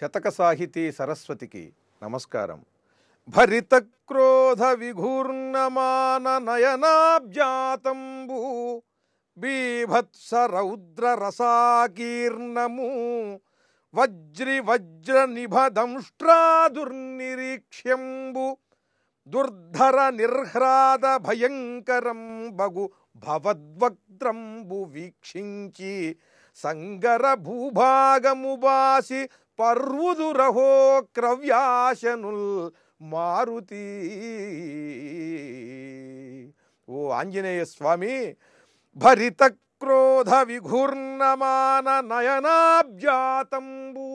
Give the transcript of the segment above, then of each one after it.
శతక సాహితీ సరస్వతికి నమస్కారం. భరిత క్రోధ విఘూర్ణమాన నయనాబ్జాతంబు బీభత్స రౌద్ర రసాకీర్ణము వజ్రి వజ్ర నిభదంష్ట్రా దుర్నిరీక్ష్యంబు దుర్ధర నిర్హ్రాద భయంకరం బగు భవద్వక్త్రంబు వీక్షించి సంగర భూభాగము బాసి పర్వుదురహో క్రవ్యాశనుల్ మారుతి. ఓ ఆంజనేయ స్వామి భరిత క్రోధ విఘూర్ణమాన నయనాబ్జాతంబు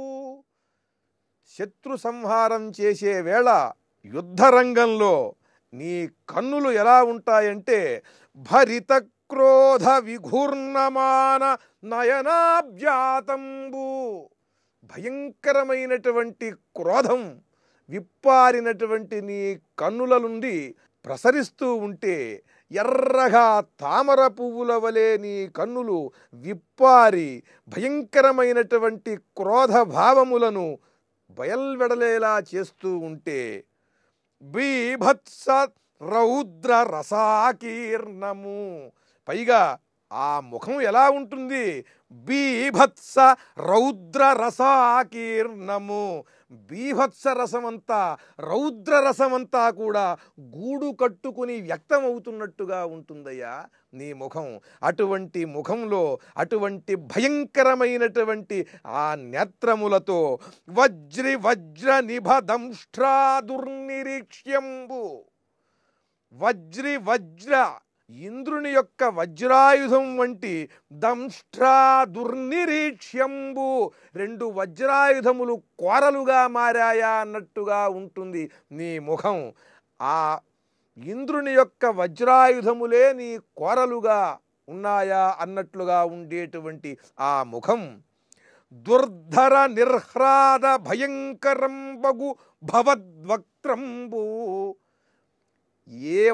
శత్రు సంహారం చేసే వేళ యుద్ధరంగంలో నీ కన్నులు ఎలా ఉంటాయంటే భరిత క్రోధ విఘూర్ణమాన నయనాబ్జాతంబు భయంకరమైనటువంటి క్రోధం విప్పారినటువంటి నీ కన్నుల నుండి ప్రసరిస్తూ ఉంటే ఎర్రగా తామర పువ్వుల వలె నీ కన్నులు విప్పారి భయంకరమైనటువంటి క్రోధ భావములను బయల్వెడలేలా చేస్తూ ఉంటే బీభత్స రౌద్ర రసాకీర్ణము. పైగా ఆ ముఖం ఎలా ఉంటుంది? బీభత్స రౌద్ర రసాకీర్ణము బీభత్స రసమంతా రౌద్ర రసమంతా కూడా గూడు కట్టుకుని వ్యక్తమవుతున్నట్టుగా ఉంటుందయ్యా నీ ముఖం. అటువంటి ముఖంలో అటువంటి భయంకరమైనటువంటి ఆ నేత్రములతో వజ్రి వజ్ర నిభదంష్ట్రా దుర్నిరీక్ష్యంబు వజ్రి వజ్ర ఇంద్రుని యొక్క వజ్రాయుధం వంటి దంష్ట్రా దుర్నిరీక్ష్యంబు రెండు వజ్రాయుధములు కోరలుగా మారాయా అన్నట్టుగా ఉంటుంది నీ ముఖం. ఆ ఇంద్రుని యొక్క వజ్రాయుధములే నీ కోరలుగా ఉన్నాయా అన్నట్లుగా ఉండేటువంటి ఆ ముఖం. దుర్ధర నిర్హ్రాద భయంకరం బగు భవద్వక్త్రంబు. ఏ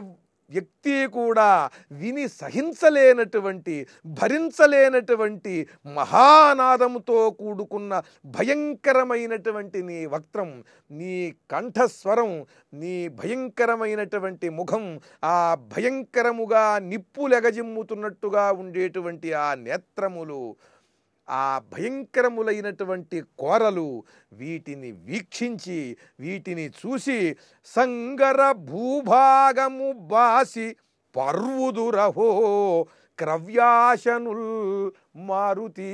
వ్యక్తి కూడా విని సహించలేనటువంటి భరించలేనటువంటి మహానాదముతో కూడుకున్న భయంకరమైనటువంటి నీ వక్త్రం నీ కంఠస్వరం నీ భయంకరమైనటువంటి ముఖం ఆ భయంకరముగా నిప్పులెగజిమ్ముతున్నట్టుగా ఉండేటువంటి ఆ నేత్రములు ఆ భయంకరములైనటువంటి కోరలు వీటిని వీక్షించి వీటిని చూసి సంగర భూభాగము బాసి పర్వుదురహో క్రవ్యాశనుల్ మారుతి.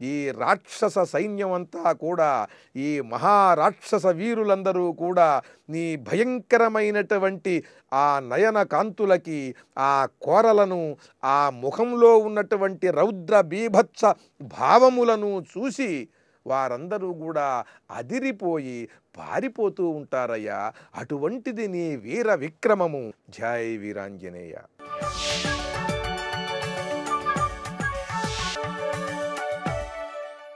ఈ రాక్షస సైన్యం అంతా కూడా ఈ మహారాక్షస వీరులందరూ కూడా నీ భయంకరమైనటువంటి ఆ నయన కాంతులకి ఆ కోరలను ఆ ముఖంలో ఉన్నటువంటి రౌద్ర బీభత్స భావములను చూసి వారందరూ కూడా అదిరిపోయి పారిపోతూ ఉంటారయ్యా. అటువంటిది నీ వీర విక్రమము. జై వీరాంజనేయ.